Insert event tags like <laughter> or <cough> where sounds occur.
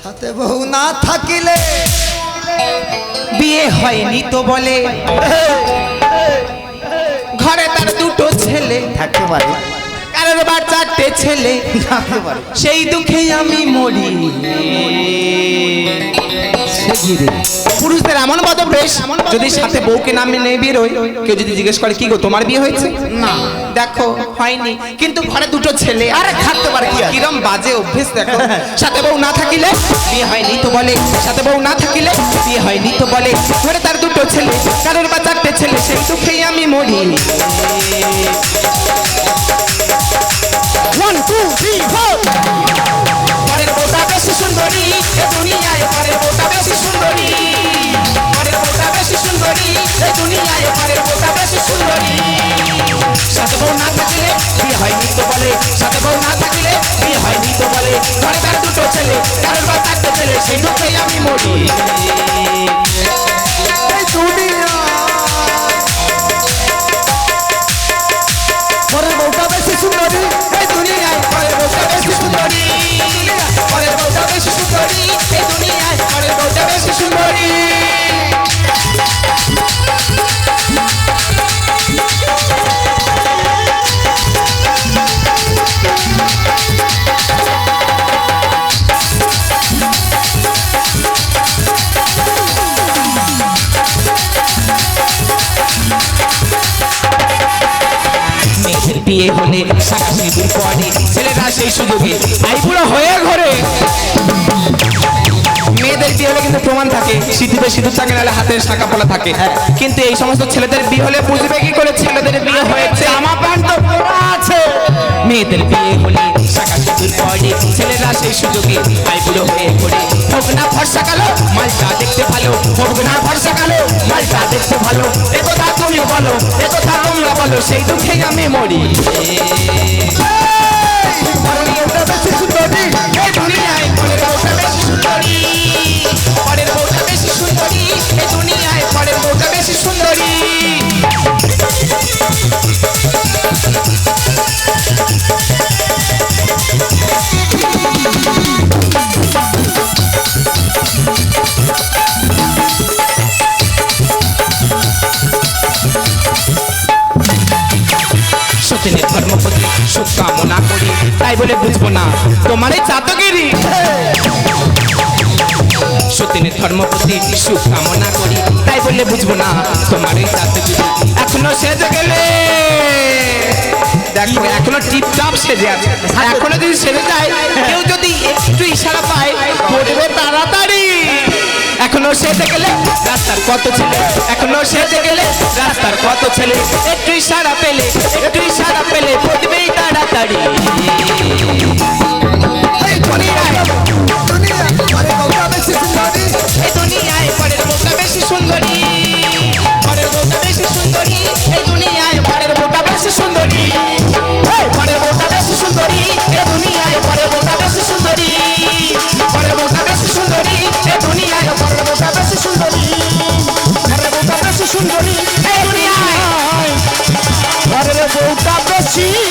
সাথে বউ না থাকিলে বিয়ে হয়নি তো বলে। ঘরে তার দুটো ছেলে থাকতে পারে ছেলে সেই দুঃখে আমি মরি। পুরুষদের এমন পদবেশ যদি সাথে বউকে নামে নিয়ে বেরোয় কেউ যদি জিজ্ঞেস করে কি গো তোমার বিয়ে হয়েছে? না। দেখো হয়নি। কিন্তু ঘরে দুটো ছেলে আরে থাকতে পারে কি? কিরম বাজে অভ্যেস দেখো। <laughs> সাথে বউ না থাকিলে বিয়ে হয়নি তো বলে। সাথে বউ না থাকিলে বিয়ে হয়নি তো বলে। ঘরে তার দুটো ছেলে কারোর বা চারটে ছেলে সেই দুঃখেই আমি মরি। দুঃখেই বিয়ে হলে সিঁদুর পরে। ছেলেরা সেই সুযোগে আইবুড়ো হয়ে ঘরে। মেয়েদের বিয়ে হলে কিন্তু প্রমাণ থাকে সিঁথিতে সিঁদুর থাকে নাহলে হাতের শাখা পলা থাকে। কিন্তু এই সমস্ত ছেলেদের বিয়ে হলে বুঝবে কি করে ছেলেদের বিয়ে হয়েছে? আমার প্যান্ট তো আছে। মেয়েদের বিয়ে হলে শাখা সিঁদুর পরে। ছেলেরা সেই সুযোগে আইবুড়ো হয়ে ঘরে। হোক না ফর্সা কালো মালটা দেখতে ভালো। হোক না ফর্সা কালো মালটা দেখতে ভালো। এ কথা তুমি বলো এ বলো সেই দুঃখে আমি মরি কামনা করি, তাই বলে বুঝব না। তোমার এই চাতগিরি সতীনের ধর্মপতি সুখ কামনা করি, তাই বলে বুঝব না। তোমার এই চাতগিরি এখনও সেজে গেলে। দেখো, এখনও টিপটপ সেজে আছে। এখনও যদি সেজে যায়, কেউ যদি একটু ইশারা পায় পড়বে তাড়াতাড়ি। এখনও সেজে গেলে রাস্তার কত ছেলে? এখনও সেজে গেলে রাস্তার কত ছেলে? একটু ইশারা পেলে, একটু 같이